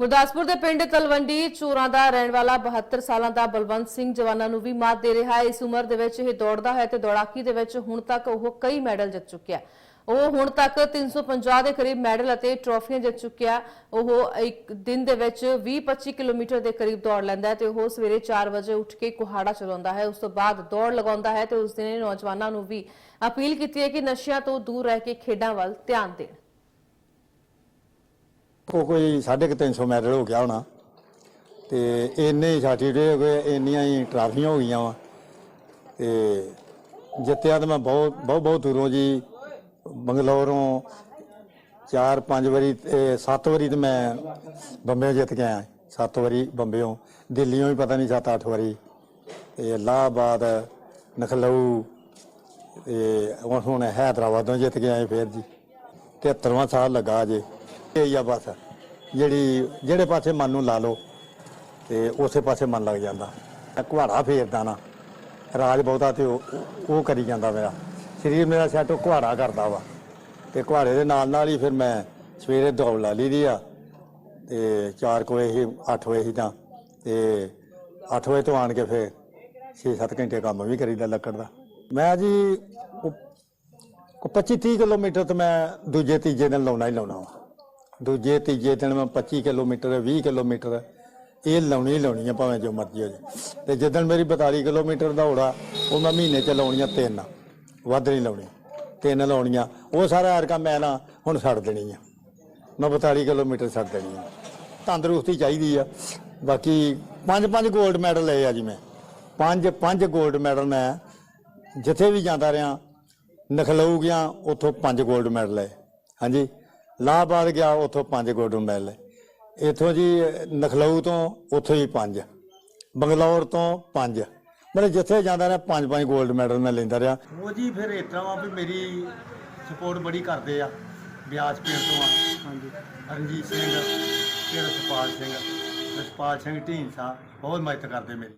ਗੁਰਦਾਸਪੁਰ ਦੇ ਪਿੰਡ ਤਲਵੰਡੀ ਚੋਰਾਂ ਦਾ ਰਹਿਣ ਵਾਲਾ 72 ਸਾਲਾਂ ਦਾ ਬਲਵੰਤ ਸਿੰਘ ਜਵਾਨਾਂ ਨੂੰ ਵੀ ਮਾਤ ਦੇ ਰਿਹਾ ਹੈ। ਇਸ ਉਮਰ ਦੇ ਵਿੱਚ ਇਹ ਦੌੜਦਾ ਹੈ ਤੇ ਦੌੜਾਕੀ ਦੇ ਵਿੱਚ ਹੁਣ ਤੱਕ ਉਹ ਕਈ ਮੈਡਲ ਜਿੱਤ ਚੁੱਕਿਆ ਉਹ ਹੁਣ ਤੱਕ 350 ਦੇ ਕਰੀਬ ਮੈਡਲ ਅਤੇ ਟਰੋਫੀਆਂ ਜਿੱਤ ਚੁੱਕਿਆ ਉਹ ਇੱਕ ਦਿਨ ਦੇ ਵਿੱਚ 20-25 ਕਿਲੋਮੀਟਰ ਦੇ ਕਰੀਬ ਦੌੜ ਲੈਂਦਾ ਹੈ ਤੇ ਉਹ ਸਵੇਰੇ 4 ਵਜੇ ਉੱਠ ਕੇ ਕੁਹਾੜਾ ਚਲਾਉਂਦਾ ਹੈ। ਉਸ ਤੋਂ ਬਾਅਦ ਦੌੜ ਲਗਾਉਂਦਾ ਹੈ ਤੇ ਉਸ ਦਿਨ ਨੌਜਵਾਨਾਂ ਨੂੰ ਵੀ ਅਪੀਲ ਕੀਤੀ ਹੈ ਕਿ ਨਸ਼ਿਆਂ ਤੋਂ ਦੂਰ ਰਹਿ ਕੇ ਖੇਡਾਂ ਵੱਲ ਧਿਆਨ ਦੇਣ। ਕੋ ਕੋਈ 350 ਮੈਡਲ ਹੋ ਗਿਆ ਹੋਣਾ। ਤੇ ਇੰਨੇ ਹੀ ਸਰਟੀਫਿਕੇਟ ਹੋ ਗਏ, ਇੰਨੀਆਂ ਹੀ ਟਰਾਫੀਆਂ ਹੋ ਗਈਆਂ ਵਾ। ਤੇ ਜਿੱਤਿਆ ਤਾਂ ਮੈਂ ਬਹੁਤ ਬਹੁਤ ਬਹੁਤ ਦੂਰੋਂ ਜੀ ਬੰਗਲੌਰੋਂ ਚਾਰ ਪੰਜ ਵਾਰੀ ਤੇ ਸੱਤ ਵਾਰੀ ਤੇ ਮੈਂ ਬੰਬੇ ਜਿੱਤ ਕੇ ਆਇਆ। ਸੱਤ ਵਾਰੀ ਬੰਬੇੋਂ ਦਿੱਲੀੋਂ ਵੀ ਪਤਾ ਨਹੀਂ ਸੱਤ ਅੱਠ ਵਾਰੀ। ਤੇ ਇਲਾਹਾਬਾਦ, ਨਖਲਊ ਤੇ ਹੁਣ ਹੁਣ ਹੈਦਰਾਬਾਦੋਂ ਜਿੱਤ ਕੇ ਆਏ ਫੇਰ ਜੀ। 73ਵਾਂ ਸਾਲ ਲੱਗਾ ਜੇ ਇਹ ਆ ਬਸ। ਜਿਹੜੀ, ਜਿਹੜੇ ਪਾਸੇ ਮਨ ਨੂੰ ਲਾ ਲਓ ਤੇ ਉਸੇ ਪਾਸੇ ਮਨ ਲੱਗ ਜਾਂਦਾ। ਮੈਂ ਕੁਹਾੜਾ ਫੇਰਦਾ ਨਾ, ਰਾਜ ਬਹੁਤਾ ਤੇ ਉਹ ਉਹ ਕਰੀ ਜਾਂਦਾ ਮੇਰਾ। ਸਰੀਰ ਮੇਰਾ ਸੈੱਟ ਉਹ ਕੁਹਾੜਾ ਕਰਦਾ ਵਾ। ਤੇ ਕੁਹਾੜੇ ਦੇ ਨਾਲ ਨਾਲ ਹੀ ਫਿਰ ਮੈਂ ਸਵੇਰੇ ਦੌੜ ਲਾ ਲਈ ਦੀ ਆ, ਤੇ 4 ਵਜੇ ਹੀ 8 ਵਜੇ ਹੀ ਤਾਂ, ਤੇ 8 ਵਜੇ ਤੋਂ ਆਣ ਕੇ ਫਿਰ 6-7 ਘੰਟੇ ਕੰਮ ਵੀ ਕਰੀਦਾ ਲੱਕੜ ਦਾ। ਮੈਂ ਜੀ, ਉਹ 25-30 ਕਿਲੋਮੀਟਰ ਤੇ ਮੈਂ ਦੂਜੇ, ਤੀਜੇ ਦਿਨ ਲਾਉਣਾ ਹੀ ਲਾਉਣਾ ਵਾ। ਦੂਜੇ, ਤੀਜੇ ਦਿਨ ਮੈਂ 25 ਕਿਲੋਮੀਟਰ 20 ਕਿਲੋਮੀਟਰ ਇਹ ਲਾਉਣੀ ਲਾਉਣੀ ਆ, ਭਾਵੇਂ ਜੋ ਮਰਜ਼ੀ ਹੋ ਜਾਏ। ਤੇ ਜਦੋਂ ਮੇਰੀ 42 ਕਿਲੋਮੀਟਰ ਦੌੜਾ ਉਹ ਮੈਂ ਮਹੀਨੇ ਚ ਲਾਉਣੀਆਂ ਤਿੰਨ। ਵੱਧ ਨਹੀਂ ਲਾਉਣੀ। ਤਿੰਨ ਲਾਉਣੀਆਂ। ਉਹ ਸਾਰਾ ਹਰਕਾ ਮੈਂ ਨਾ ਹੁਣ ਛੱਡ ਦੇਣੀ ਆ। ਮੈਂ 42 ਕਿਲੋਮੀਟਰ ਛੱਡ ਦੇਣੀ ਆ। ਤੰਦਰੁਸਤੀ ਚਾਹੀਦੀ ਆ। ਬਾਕੀ ਪੰਜ ਪੰਜ 골ਡ ਮੈਡਲ ਲਏ ਆ ਜੀ ਮੈਂ। ਪੰਜ ਪੰਜ 골ਡ ਮੈਡਲ ਮੈਂ ਜਿੱਥੇ ਵੀ ਜਾਂਦਾ ਰਿਆਂ ਨਖਲਊ ਗਿਆ, ਉੱਥੋਂ ਪੰਜ 골ਡ ਮੈਡਲ ਲਏ। ਹਾਂਜੀ? ਲਾਹਬਾਦ ਗਿਆ ਉੱਥੋਂ ਪੰਜ 골ਡ ਮੈਡਲ ਲਏ। ਇੱਥੋਂ ਜੀ ਨਖਲਊ ਤੋਂ ਉੱਥੋਂ ਹੀ ਪੰਜ ਬੰਗਲੌਰ ਤੋਂ ਪੰਜ। ਮਤਲਬ ਜਿੱਥੇ ਜਾਂਦਾ ਰਿਹਾ ਪੰਜ ਪੰਜ 골ਡ ਮੈਡਲ ਮੈਂ ਲੈਂਦਾ ਰਿਹਾ। ਉਹ ਜੀ ਫਿਰ ਇਸ ਤਰ੍ਹਾਂ ਵਾ ਵੀ ਮੇਰੀ ਸਪੋਰਟ ਬੜੀ ਕਰਦੇ ਆ ਬਿਆਸ ਪਿੰਡ ਤੋਂ ਆ। ਹਾਂਜੀ। ਰਣਜੀਤ ਸਿੰਘ ਰਸਪਾਲ ਸਿੰਘ। ਰਸਪਾਲ ਸਿੰਘ ਢੀਂਸਾ ਬਹੁਤ ਮਦਦ ਕਰਦੇ ਮੇਰੀ।